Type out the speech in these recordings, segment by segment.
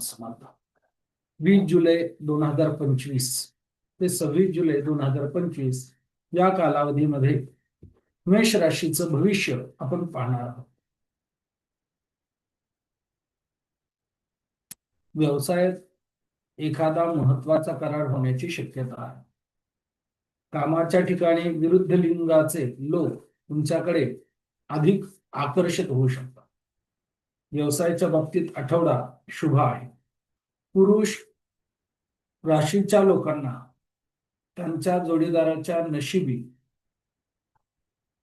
श्रावण समर्थ वीस जुलै दोन हजार पंचवीस. ते सव्वीस जुलै दोन हजार पंचवीस या कालावधीमध्ये मेष राशीचं भविष्य आपण पाहणार आहोत. व्यवसायात एखादा महत्त्वाचा करार होण्याची शक्यता आहे. कामाच्या ठिकाणी विरुद्ध लिंगाचे लोक तुमच्याकडे अधिक आकर्षित होऊ शकतात. व्यवसायाच्या बाबतीत आठवडा शुभ आहे. पुरुष राशीच्या लोकांना त्यांच्या जोडीदाराच्या नशिबी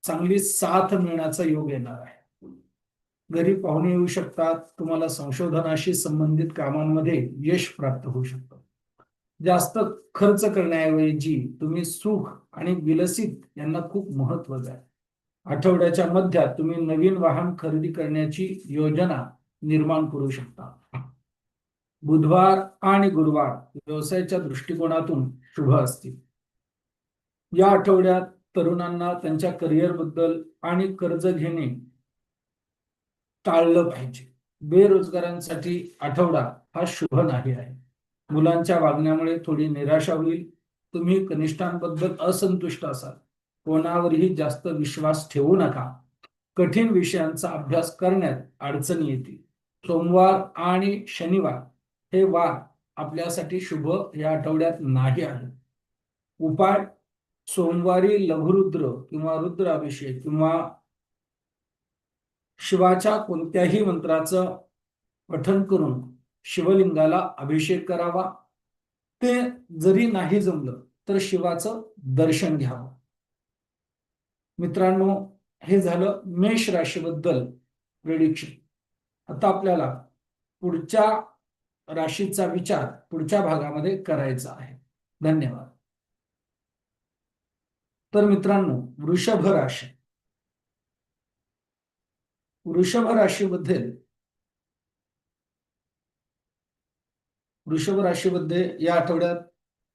चांगली साथ मिळण्याचा योग येणार आहे. घरी पाहुणे येऊ शकतात तुम्हाला संशोधनाशी संबंधित कामांमध्ये यश प्राप्त होऊ शकतं. जास्त खर्च करण्याऐवजी तुम्ही सुख आणि विलसित यांना खूप महत्त्व द्या. आठवड्याच्या मध्यात तुम्ही नवीन वाहन खरेदी करण्याची योजना निर्माण करू शकता. बुधवार आणि गुरुवार व्यवसायाच्या दृष्टिकोनातून शुभ असतील. या आठवड्यात तरुणांना त्यांच्या करिअरबद्दल आणि कर्ज घेणे टाळलं पाहिजे. बेरोजगारांसाठी आठवडा हा शुभ नाही आहे. मुलांच्या वागण्यामुळे थोडी निराशा होईल. तुम्ही कनिष्ठांबद्दल असंतुष्ट असाल. कोणावरही जास्त विश्वास ठेवू नका. कठीण विषयांचा अभ्यास करण्यात अडचणी येतील. सोमवार आणि शनिवार हे वार आपल्यासाठी शुभ या आठवड्यात नाही आहे उपाय सोमवारी लघुरुद्र किंवा रुद्राभिषेक किंवा शिवाच्या कोणत्याही मंत्राचं पठण करून शिवलिंगाला अभिषेक करावा. ते जरी नाही जमलं तर शिवाचं दर्शन घ्यावं. मित्रांनो हे झालं मेष राशीबद्दल प्रेडिक्शन आता आपल्याला पुढच्या राशीचा विचार पुढच्या भागामध्ये करायचा आहे. धन्यवाद. तर मित्रांनो वृषभ राशी. वृषभ राशीमध्ये वृषभ राशीमध्ये या आठवड्यात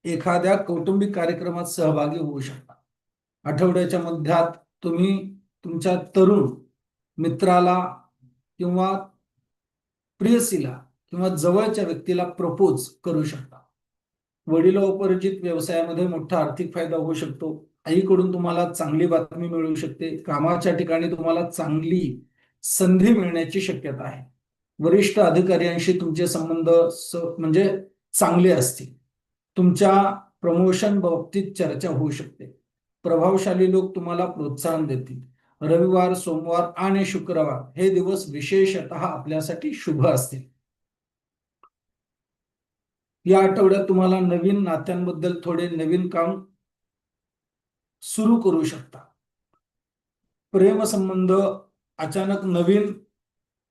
एखाद्या कौटुंबिक कार्यक्रमात सहभागी होऊ शकता. आठवड्याच्या मध्यात तुम्ही तुमच्या तरुण मित्राला किंवा प्रियसीला किंवा जवळच्या व्यक्तीला प्रपोज करू शकता. वडिलोपरिचित व्यवसायामध्ये मोठा आर्थिक फायदा होऊ शकतो. आईकडून तुम्हाला चांगली बातमी मिळू शकते. कामाच्या ठिकाणी तुम्हाला चांगली संधी मिळण्याची शक्यता आहे. वरिष्ठ अधिकाऱ्यांशी तुमचे संबंध म्हणजे चांगले असतील. तुमच्या प्रमोशन बाबतीत चर्चा होऊ शकते. प्रभावशाली लोक तुम्हाला प्रोत्साहन देतील. रविवार सोमवार आणि शुक्रवार हे दिवस विशेषतः आपल्यासाठी शुभ असतील. या आठवड्यात तुम्हाला नवीन नात्यांबद्दल थोडे नवीन काम सुरू करू शकता. प्रेमसंबंध अचानक नवीन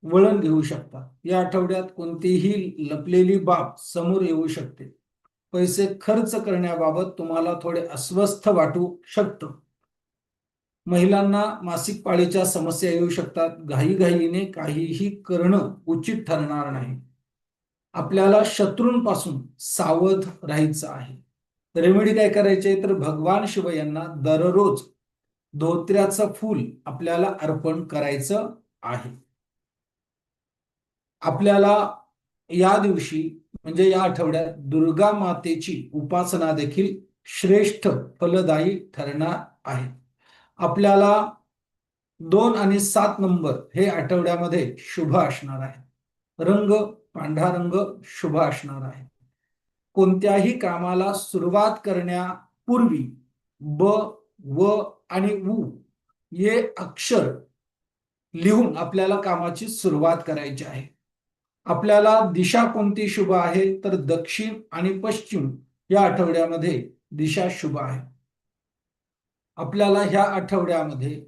वळण घेऊ शकता. या आठवड्यात कोणतीही लपलेली बाब समोर येऊ शकते. पैसे खर्च करण्याबाबत तुम्हाला थोडे अस्वस्थ वाटू शकतं. महिलांना मासिक पाळीच्या समस्या येऊ शकतात. घाईघाईने काहीही करणं उचित ठरणार नाही. आपल्याला शत्रूंपासून सावध राहायचं आहे. रेमेडी काय करायचे? तर भगवान शिव यांना दररोज धोत्र्याचं फूल आपल्याला अर्पण करायचं आहे. आपल्याला या दिवशी म्हणजे या आठवड्यात दुर्गा मातेची उपासना देखील श्रेष्ठ फलदायी ठरणार आहे. आपल्याला दोन आणि सात नंबर हे आठवड्यामध्ये शुभ असणार आहे. रंग पांढरा रंग शुभ असणार आहे. कोणत्याही कामाला सुरुवात करण्यापूर्वी ब व आणि उ हे अक्षर लिहून आपल्याला कामाची सुरुवात करायची आहे. आपल्याला दिशा कोणती शुभ आहे? तर दक्षिण आणि पश्चिम या आठवड्यामध्ये दिशा शुभ आहे. आपल्याला ह्या आठवड्यामध्ये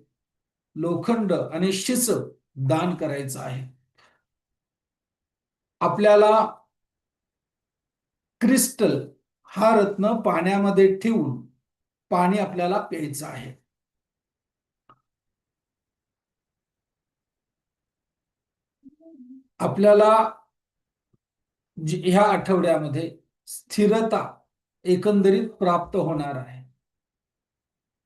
लोखंड आणि शिस दान करायचं आहे. आपल्याला क्रिस्टल हा रत्न पाण्यामध्ये ठेवून पाणी आपल्याला प्यायचं आहे. आपल्याला ह्या आठवड्यामध्ये स्थिरता एकंदरीत प्राप्त होणार आहे.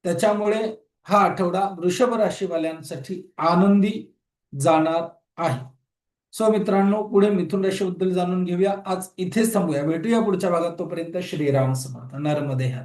त्याच्यामुळे हा आठवडा वृषभ राशीवाल्यांसाठी आनंदी जाणार आहे. सो मित्रांनो पुढे मिथुन राशीबद्दल जाणून घेऊया. आज इथेच थांबूया. भेटूया पुढच्या भागात. तोपर्यंत श्रीराम समर्थ. नर्मदे हर.